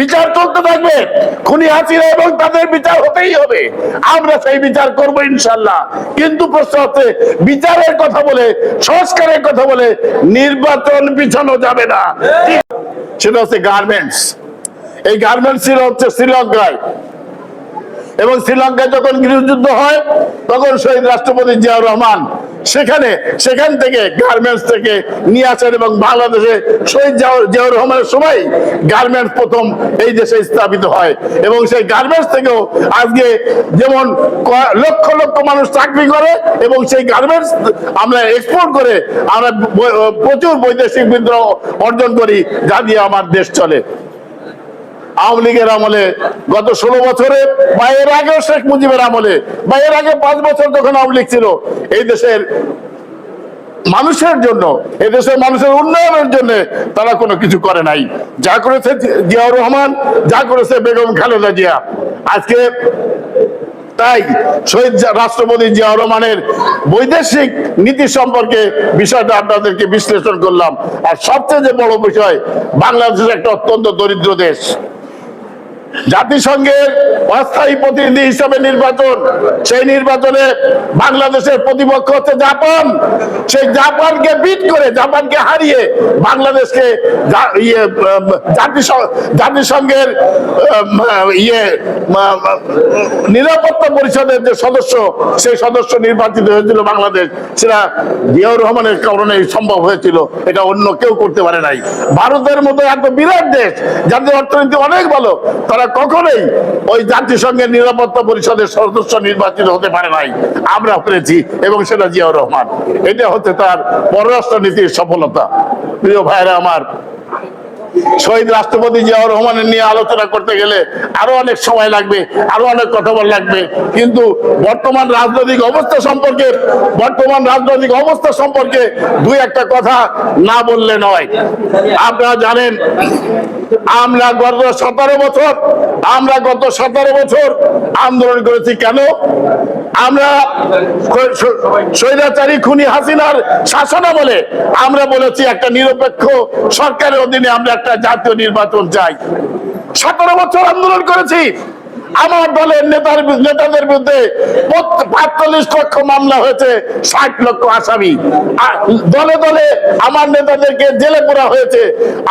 বিচার চলতে থাকবে। খুনি হাসিনা এবং তাদের বিচার হতেই হবে। আমরা সেই বিচার করব ইনশাল্লাহ। কিন্তু প্রশ্ন হচ্ছে, বিচারের কথা বলে, সংস্কারের কথা বলে নির্বাচন পিছানো যাবে না। সেটা হচ্ছে গার্মেন্টস এই গার্মেন্টস ছিল হচ্ছে শ্রীলঙ্কায়। এবং শ্রীলঙ্কায় যখন গৃহযুদ্ধ হয়, তখন শহীদ রাষ্ট্রপতি জিয়াউর রহমান সেখানে, সেখান থেকে গার্মেন্টস থেকে নিয়ে আসেন এবং বাংলাদেশে শহীদ জিয়াউর রহমানের সময় গার্মেন্টস প্রথম এই দেশে স্থাপিত হয়। এবং সেই গার্মেন্টস থেকেও আজকে যেমন লক্ষ লক্ষ মানুষ চাকরি করে এবং সেই গার্মেন্টস আমরা এক্সপোর্ট করে আমরা প্রচুর বৈদেশিক বিদ্রোহ অর্জন করি, যা দিয়ে আমার দেশ চলে। আওয়ামী লীগের আমলে গত ষোলো বছরে বা এর আগেও শেখ মুজিবের আমলে বা এর আগে পাঁচ বছর যখন আওয়ামী লীগ ছিল, এই দেশের মানুষের জন্য, এই দেশের মানুষের উন্নয়নের জন্য তারা কোনো কিছু করে নাই। যা করেছে জিয়াউর রহমান, যা করেছে বেগম খালেদা জিয়া। আজকে তাই শহীদ রাষ্ট্রপতি জিয়াউর রহমানের বৈদেশিক নীতি সম্পর্কে বিষয়টা আপনাদেরকে বিশ্লেষণ করলাম। আর সবচেয়ে যে বড় বিষয়, বাংলাদেশ একটা অত্যন্ত দরিদ্র দেশ। জাতিসংঘের অস্থায়ী প্রতিনিধি হিসাবে নির্বাচন, সেই নির্বাচনে বাংলাদেশের প্রতিপক্ষ হচ্ছে জাপান। সেই জাপানকে বিট করে, জাপানকে হারিয়ে বাংলাদেশকে ইয়ে জাতিসংঘের ইয়ে নিরাপত্তা পরিষদের যে সদস্য, সেই সদস্য নির্বাচিত হয়েছিল বাংলাদেশ। সেটা জিয়াউর রহমানের কারণে সম্ভব হয়েছিল। এটা অন্য কেউ করতে পারে নাই। ভারতের মতো এত বিরাট দেশ, যাদের অর্থনীতি অনেক ভালো, তারা কখনোই ওই জাতিসংঘের নিরাপত্তা পরিষদের সদস্য নির্বাচিত হতে পারে নাই। আমরা পেরেছি এবং সেটা জিয়াউর রহমান। এটা হচ্ছে তার পররাষ্ট্র নীতির সফলতা। প্রিয় ভাইরা, আমার শহীদ রাষ্ট্রপতি জিয়াউর রহমানের নিয়ে আলোচনা করতে গেলে আরও অনেক সময় লাগবে, আরও অনেক কথা লাগবে। কিন্তু বর্তমান রাজনৈতিক অবস্থা সম্পর্কে, বর্তমান রাজনৈতিক অবস্থা সম্পর্কে দুই একটা কথা না বললে নয়। আপনারা জানেন, আমরা গত সতেরো বছর, আমরা গত সতেরো বছর আন্দোলন করেছি কেন? আমরা স্বৈরাচারী খুনি হাসিনার শাসনা বলে আমরা বলেছি একটা নিরপেক্ষ সরকারের অধীনে আমরা একটা জাতীয় নির্বাচন চাই। সতেরো বছর আন্দোলন করেছি। আমার দলের নেতার নেতাদের বিরুদ্ধে পাঁচচল্লিশ লক্ষ মামলা হয়েছে, ষাট লক্ষ আসামি। দলে দলে আমার নেতাদেরকে জেলে পোড়া হয়েছে।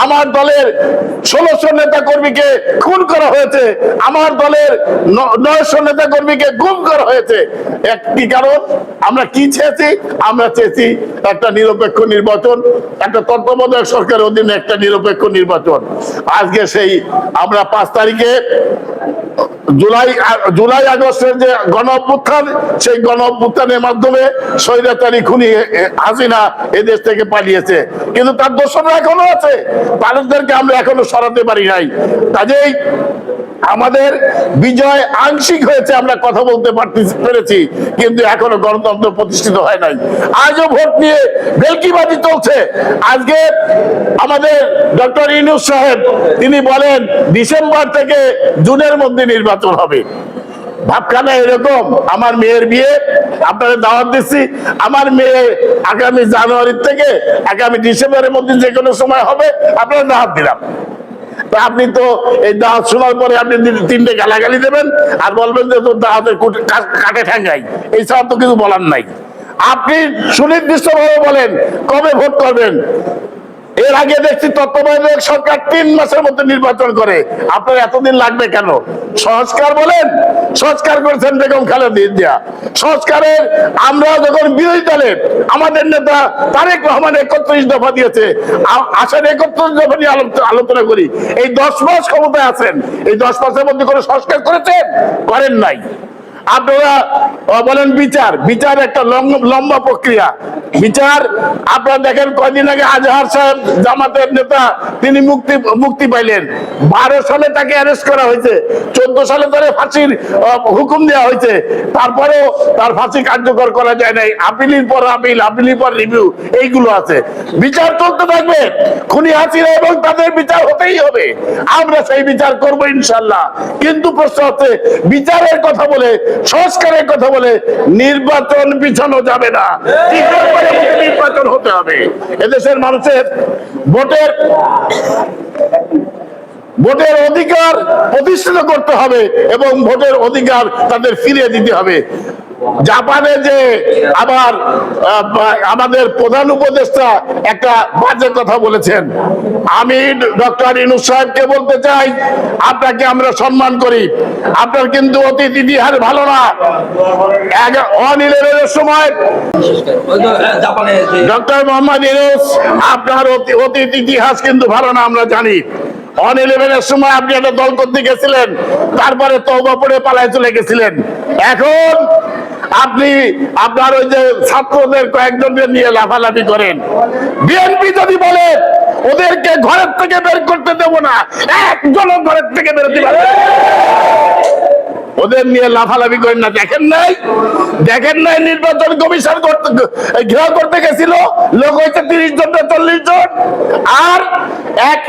আমার দলের ষোলোশো নেতা কর্মীকে খুন করা হয়েছে। আমার দলের নয়শো নেতা কর্মীকে গুম করা হয়েছে। একটি কারণ? আমরা কি চেয়েছি? আমরা চেয়েছি একটা নিরপেক্ষ নির্বাচন, একটা তত্ত্বাবধায়ক সরকারের অধীনে একটা নিরপেক্ষ নির্বাচন। আজকে সেই আমরা পাঁচ তারিখে জুলাই জুলাই আগস্টের যে গণ অভ্যুত্থান সেই গণ অভ্যুত্থানের মাধ্যমে স্বৈরাচারী খুনি হাসিনা এদেশ থেকে পালিয়েছে। কিন্তু তার দোষরা এখনও আছে। তাদেরকে আমরা এখনও সরাতে পারি নাই। কাজেই আমাদের বিজয় আংশিক হয়েছে, আমরা কথা বলতে পেরেছি, কিন্তু এখনও গণতন্ত্র প্রতিষ্ঠিত হয় নাই। আজও ভোট নিয়ে ভেলকিবাজি চলছে। আজকে আমাদের ডক্টর ইনুস সাহেব, তিনি বলেন, ডিসেম্বর থেকে জুনের মধ্যে নির্বাচন হবে। ভাবখানা এরকম, আমার মেয়ের বিয়ে, আপনাদের দাওয়াত দিচ্ছি, আমার মেয়ে আগামী জানুয়ারি থেকে আগামী ডিসেম্বরের মধ্যে যে কোনো সময় হবে, আপনারা দাওয়াত দিলাম। আপনি তো এই দাওয়াত শোনার পরে আপনি তিনটে গালাগালি দেবেন আর বলবেন যে তোর দাওয়াতের কুট- ঠ্যাঙ্গাই। এই তো কিছু বলার নাই। আপনি সুনির্দিষ্টভাবে বলেন, কবে ভোট করবেন? এর আগে দেখছি তত্ত্বাবধায়ক সরকার তিন মাসের মধ্যে নির্বাচন করে। আপনার এতদিন লাগবে কেন? সংস্কার বলেন, সংস্কার করেছেন বেগম খালেদা সংস্কারের আমরা যখন বিরোধী দলের আমাদের নেতা তারেক রহমান একত্রিশ দফা দিয়েছে আসেন একত্রিশ দফা নিয়ে আলোচনা করি। এই দশ মাস ক্ষমতায় আছেন। এই দশ মাসের মধ্যে কোনো সংস্কার করেছেন? করেন নাই। আপনারা বলেন বিচার বিচার একটা লম্বা প্রক্রিয়া। বিচার, আপনারা দেখেন কয়দিন আগে আজহার সাহেব, জামাতের নেতা, তিনি মুক্তি মুক্তি পাইলেন। বারো সালে তাকে অ্যারেস্ট করা হয়েছে। চোদ্দ সালে তারে ফাঁসির হুকুম দেওয়া হয়েছে। তারপরেও তার ফাঁসি কার্যকর করা যায় নাই। আপিলের পর আপিল, আপিলের পর রিভিউ এইগুলো আছে। বিচার চলতে থাকবে। খুনি হাসিনা এবং তাদের বিচার হতেই হবে। আমরা সেই বিচার করব ইনশাল্লাহ। কিন্তু প্রশ্ন হচ্ছে, বিচারের কথা বলে সংস্কারের কথা বলে নির্বাচন পিছানো যাবে না। নির্বাচন হতে হবে, এদেশের মানুষের ভোটের ভোটের অধিকার প্রতিষ্ঠিত করতে হবে এবং ভোটের অধিকার তাদের ফিরিয়ে দিতে হবে। জাপানে যে আবার আমাদের প্রধান উপদেষ্টা একটা বাজে কথা বলেছেন। আমি ডক্টর ইনুস সাহেবকে বলতে চাই, আপনাকে আমরা সম্মান করি। আপনার কিন্তু অতীত ইতিহাস ভালো না। ইলেভেনের সময় তো ডক্টর মোহাম্মদ ইউনুস, আপনার অতি- অতীত ইতিহাস কিন্তু ভালো না, আমরা জানি। সময় আপনি একটা দল করতে গেছিলেন, তারপরে তৌবা পড়ে পালায় চলে গেছিলেন। এখন আপনি, আপনার ওই যে ছাত্রদের কয়েকজনকে নিয়ে লাফালাফি করেন বিএনপি যদি বলে, ওদেরকে ঘরের থেকে বের করতে দেবো না, একজনও ঘরের থেকে বেরোতে পারবে না। ওদের নিয়ে লাফালাফি করেন না। দেখেন নাই? দেখেন নাই নির্বাচন কমিশন করতে ঘেরাও করতে গেছিল? লোক হয়েছে তিরিশ জন না চল্লিশ জন। আর এক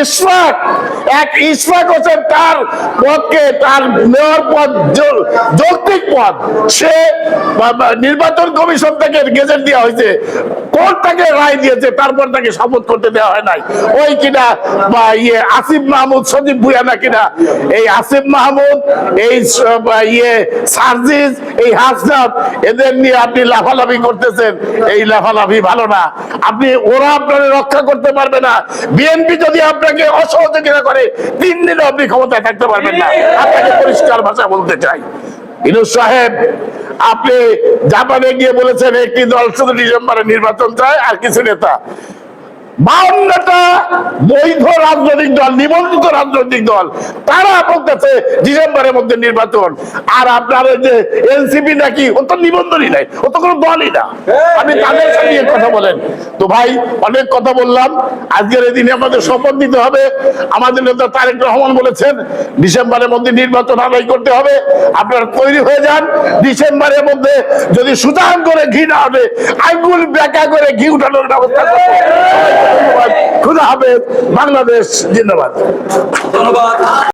ইসফাক এক ইসফাক হোসেন তার পদকে তার মেয়র পদ যৌক্তিক পদ। সে নির্বাচন কমিশন থেকে গেজেট দেওয়া হয়েছে। কোর্ট তাকে রায় দিয়েছে, তারপর তাকে শপথ করতে দেওয়া হয় নাই। ওই কিনা বা ইয়ে আসিফ মাহমুদ, সজীব ভুয়া না কিনা? এই আসিফ মাহমুদ, এই ইয়ে সার্জিস, এই হাসনাত, এদের নিয়ে আপনি লাফালাফি করতেছেন। এই লাফালাফি ভালো না। আপনি, ওরা আপনাকে রক্ষা করতে পারবে না। বিএনপি যদি আপনাকে অসহযোগিতা করে, তিন দিনে আপনি ক্ষমতায় থাকতে পারবেন না। আপনাকে পরিষ্কার ভাষা বলতে চাই। ইনুস সাহেব, আপনি জাপানে গিয়ে বলেছেন, একটি দল শুধু ডিসেম্বরে নির্বাচন চায় আর কিছু নেতা। বাউন্নটা বৈধ রাজনৈতিক দল, নিবন্ধিত রাজনৈতিক দল, তারা বলতেছে ডিসেম্বরের মধ্যে নির্বাচন। আর আপনার যে এনসিপি নাকি, ও তো নিবন্ধনই নাই, ও তো কোনো দলই না। আপনি তাদের নিয়ে কথা বলেন? তো ভাই, অনেক কথা বললাম। আজকের এই দিনে আমাদের শপথ নিতে হবে। আমাদের নেতা তারেক রহমান বলেছেন, ডিসেম্বরের মধ্যে নির্বাচন আদায় করতে হবে। আপনারা তৈরি হয়ে যান। ডিসেম্বরের মধ্যে যদি সুতান করে ঘি না হবে আঙ্গুল বেঁকা করে ঘি উঠানোর ব্যবস্থা ধন্যবাদ। খুদা হাফেজ বাংলাদেশ জিন্দাবাদ। ধন্যবাদ।